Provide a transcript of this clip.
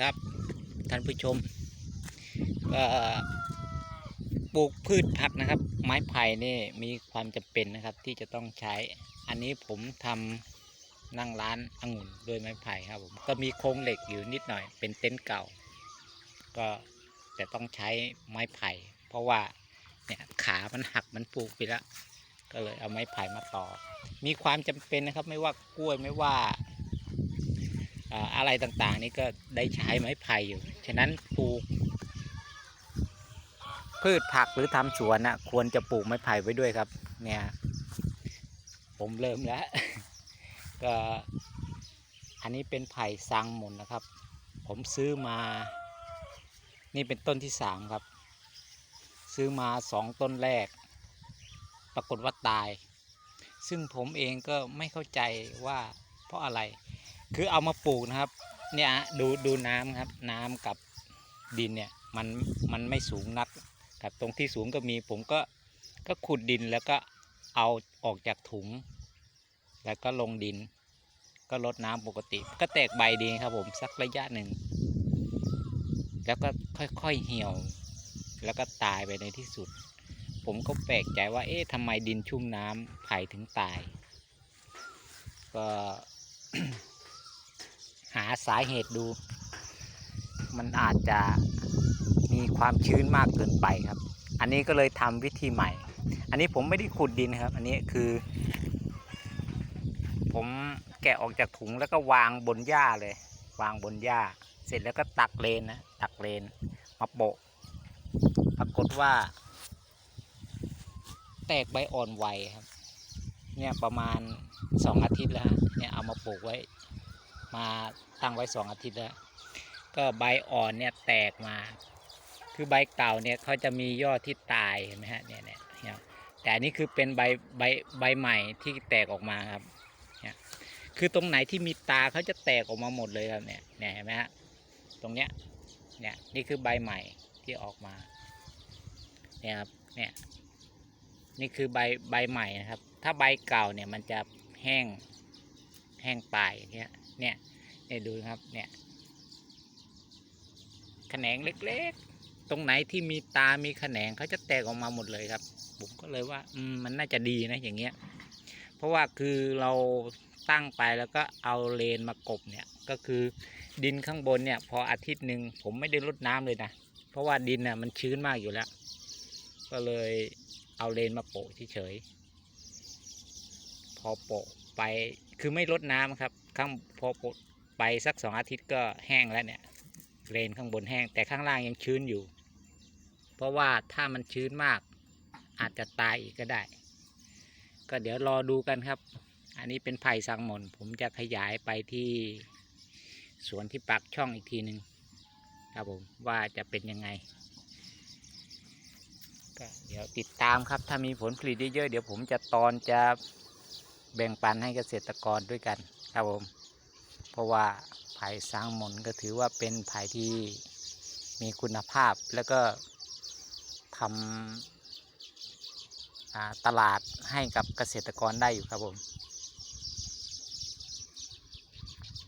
ครับ ท่านผู้ชมก็ปลูกพืชผักนะครับ ไม้ไผ่นี่มีความจำเป็นนะครับที่จะต้องใช้ อันนี้ผมทำนั่งร้านองุ่นด้วยไม้ไผ่ครับผมก็มีโครงเหล็กอยู่นิดหน่อย เป็นเต็นท์เก่า ก็แต่ต้องใช้ไม้ไผ่ เพราะว่าเนี่ยขามันหักมันปลูกไปแล้ว ก็เลยเอาไม้ไผ่มาต่อ มีความจำเป็นนะครับ ไม่ว่ากล้วยไม่ว่า อะไรต่างๆ นี่ก็ได้ใช้ไม้ไผ่อยู่ ฉะนั้นปลูก พืชผักหรือทำสวนนะควรจะปลูกไม้ไผ่ไว้ด้วยครับ เนี่ย ผมเริ่มแล้ว ก็อันนี้เป็นไผ่ซังหมุนนะครับ ผมซื้อมา นี่เป็นต้นที่สามครับ ซื้อมาสองต้นแรก ปรากฏว่าตาย ซึ่งผมเองก็ไม่เข้าใจว่าเพราะอะไร คือเอามาปลูกนะครับ เนี่ยดูดูน้ำครับ น้ำกับดินเนี่ยมันมันไม่สูงนักกับตรงที่สูงก็มีผมก็ก็ขุดดินแล้วก็เอาออกจากถุง แล้วก็ลงดิน ก็ลดน้ำปกติ ก็แตกใบดีครับผมสักระยะหนึ่ง แล้วก็ค่อยๆเหี่ยว แล้วก็ตายไปในที่สุด ผมก็แปลกใจว่า เอ๊ะทำไมดินชุ่มน้ำไผ่ถึงตาย ก็ หาสาเหตุดู มันอาจจะมีความชื้นมากเกินไปครับ อันนี้ก็เลยทำวิธีใหม่ อันนี้ผมไม่ได้ขุดดินครับ อันนี้คือ ผมแกะออกจากถุงแล้วก็วางบนหญ้าเลย วางบนหญ้า เสร็จแล้วก็ตักเลนนะตักเลนมาโปะ ปรากฏว่า แตกใบอ่อนไวครับ เนี่ยประมาณสองอาทิตย์แล้วเนี่ยเอามาปลูกไว้ มาตั้งไว้สองอาทิตย์แล้ว ก็ใบอ่อนเนี่ยแตกมา คือใบเก่าเนี่ยเขาจะมียอดที่ตายเห็นไหมฮะเนี่ยเนี่ยแต่อันนี้คือเป็นใบใบใบใหม่ที่แตกออกมาครับเนี่ยคือตรงไหนที่มีตาเขาจะแตกออกมาหมดเลยครับเนี่ยเนี่ยเห็นไหมฮะตรงเนี้ยเนี่ยนี่คือใบใหม่ที่ออกมาเนี่ยครับเนี่ยนี่คือใบใบใหม่นะครับ ถ้าใบเก่าเนี่ยมันจะแห้ง ห้งตายเงี้ยเนี่ยเนี่ยดูครับเนี่ยแขนงเล็กๆ ตรงไหนที่มีตา มีแขนงเขาจะแตกออกมาหมดเลยครับ ผมก็เลยว่า อืม มันน่าจะดีนะอย่างเงี้ย เพราะว่าคือเราตั้งไปแล้วก็เอาเลนมากบเนี่ย ก็คือดินข้างบนเนี่ย พออาทิตย์หนึ่งผมไม่ได้รดน้ำเลยนะ เพราะว่าดินน่ะมันชื้นมากอยู่แล้ว ก็เลยเอาเลนมาโปะเฉยๆ พอโปะ ไปคือไม่รดน้ำครับ ข้างพอไปสักสองอาทิตย์ก็แห้งแล้วเนี่ยเลนข้างบนแห้งแต่ข้างล่างยังชื้นอยู่ เพราะว่าถ้ามันชื้นมากอาจจะตายอีกก็ได้ ก็เดี๋ยวรอดูกันครับ อันนี้เป็นไผ่สังหมนผมจะขยายไปที่สวนที่ปักช่องอีกทีหนึ่งครับผมว่าจะเป็นยังไงก็เดี๋ยวติดตามครับถ้ามีผลผลิตเยอะๆเดี๋ยวผมจะตอนจะ แบ่งปันให้เกษตรกรด้วยกันครับผม เพราะว่าไผ่สร้างหมนก็ถือว่าเป็นไผ่ที่มีคุณภาพแล้วก็ทำตลาดให้กับเกษตรกรได้อยู่ครับผม